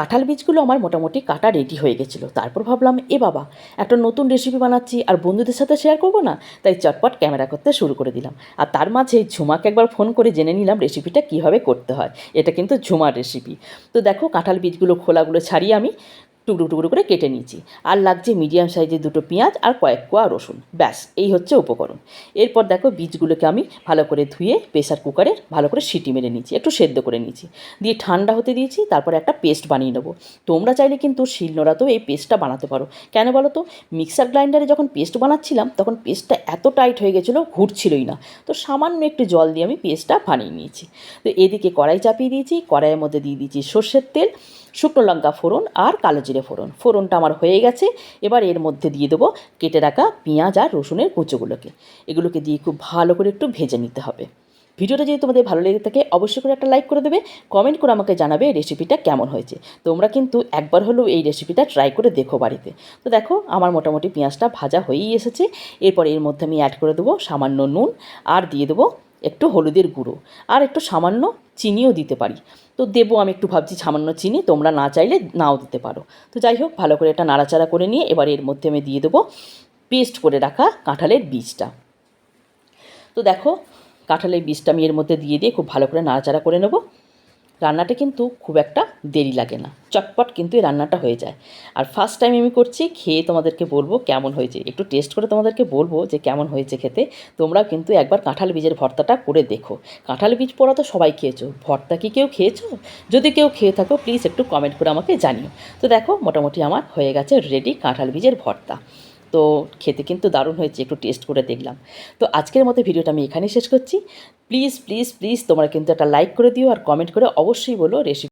কাঁঠাল বীজগুলো আমার মোটামুটি কাটা রেডি হয়ে গেছিল। তারপর ভাবলাম, এ বাবা, একটা নতুন রেসিপি বানাচ্ছি আর বন্ধুদের সাথে শেয়ার করব না? তাই চটপট ক্যামেরা করতে শুরু করে দিলাম। আর তার মাঝে ঝুমাকে একবার ফোন করে জেনে নিলাম রেসিপিটা কীভাবে করতে হয়। এটা কিন্তু ঝুমার রেসিপি তো দেখো, কাঁঠাল বীজগুলো খোলাগুলো ছাড়িয়ে আমি টুকরো টুকরো করে কেটে নিয়েছি। আর লাগছে মিডিয়াম সাইজের দুটো পেঁয়াজ আর কয়েক কোয়া রসুন। ব্যাস, এই হচ্ছে উপকরণ। এরপর দেখো বীজগুলোকে আমি ভালো করে ধুয়ে প্রেসার কুকারে ভালো করে সিটি মেরে নিয়েছি, একটু সেদ্ধ করে নিয়েছি। দিয়ে ঠান্ডা হতে দিয়েছি, তারপরে একটা পেস্ট বানিয়ে নেব। তোমরা চাইলে কিন্তু শিলনোড়াতেও এই পেস্টটা বানাতে পারো। কেন বলো তো? মিক্সার গ্রাইন্ডারে যখন পেস্ট বানাচ্ছিলাম, তখন পেস্টটা এত টাইট হয়ে গেছিল, ঘুরছিলই না। তো সামান্য একটু জল দিয়ে আমি পেস্টটা বানিয়ে নিয়েছি। তো এদিকে কড়াই চাপিয়ে দিয়েছি, কড়াইয়ের মধ্যে দিয়ে দিয়েছি সর্ষের তেল। শুকনো লঙ্কা ফোড়ন আর কালো জিরে ফোড়ন। ফোড়নটা আমার হয়ে গেছে। এবার এর মধ্যে দিয়ে দেবো কেটে রাখা পেঁয়াজ আর রসুনের কুচোগুলোকে। এগুলোকে দিয়ে খুব ভালো করে একটু ভেজে নিতে হবে। ভিডিওটা যদি তোমাদের ভালো লেগে থাকে, অবশ্যই করে একটা লাইক করে দেবে। কমেন্ট করে আমাকে জানাবে রেসিপিটা কেমন হয়েছে। তোমরা কিন্তু একবার হলেও এই রেসিপিটা ট্রাই করে দেখো বাড়িতে। তো দেখো, আমার মোটামুটি পেঁয়াজটা ভাজা হয়েই এসেছে। এরপর এর মধ্যে আমি অ্যাড করে দেবো সামান্য নুন আর দিয়ে দেবো একটু হলুদের গুঁড়ো। আর একটু সামান্য চিনিও দিতে পারি। তো দেবো, আমি একটু ভাবছি সামান্য চিনি, তোমরা না চাইলে নাও দিতে পারো। তো যাই হোক, ভালো করে এটা নাড়াচাড়া করে নিয়ে এবার এর মধ্যে আমি দিয়ে দেবো পেস্ট করে রাখা কাঁঠালের বীজটা। তো দেখো, কাঁঠালের বীজটা আমি এর মধ্যে দিয়ে দিয়ে খুব ভালো করে নাড়াচাড়া করে নেব। রান্নাটা কিন্তু খুব একটা দেরি লাগে না। চটপট কিন্তু এই রান্নাটা হয়ে যায়। আর ফার্স্ট টাইম আমি করছি, খেয়ে তোমাদেরকে বলব কেমন হয়েছে। একটু টেস্ট করে তোমাদেরকে বলব যে কেমন হয়েছে খেতে। তোমরাও কিন্তু একবার কাঁঠাল বীজের ভর্তাটা করে দেখো। কাঁঠাল বীজ পোড়া তো সবাই খেয়েছো। ভর্তা কি কেউ খেয়েছো? যদি কেউ খেয়ে থাকো প্লিজ একটু কমেন্ট করে আমাকে জানিও। তো দেখো, মোটামুটি আমার হয়ে গেছে রেডি কাঁঠাল বীজের ভর্তা। তো খেতে কিন্তু দারুণ হয়েছে, একটু টেস্ট করে দেখলাম। তো আজকের মতো ভিডিওটা আমি এখানেই শেষ করছি। প্লিজ প্লিজ প্লিজ তোমরা কিন্তু একটা লাইক করে দিও আর কমেন্ট করে অবশ্যই বলো রেসিপি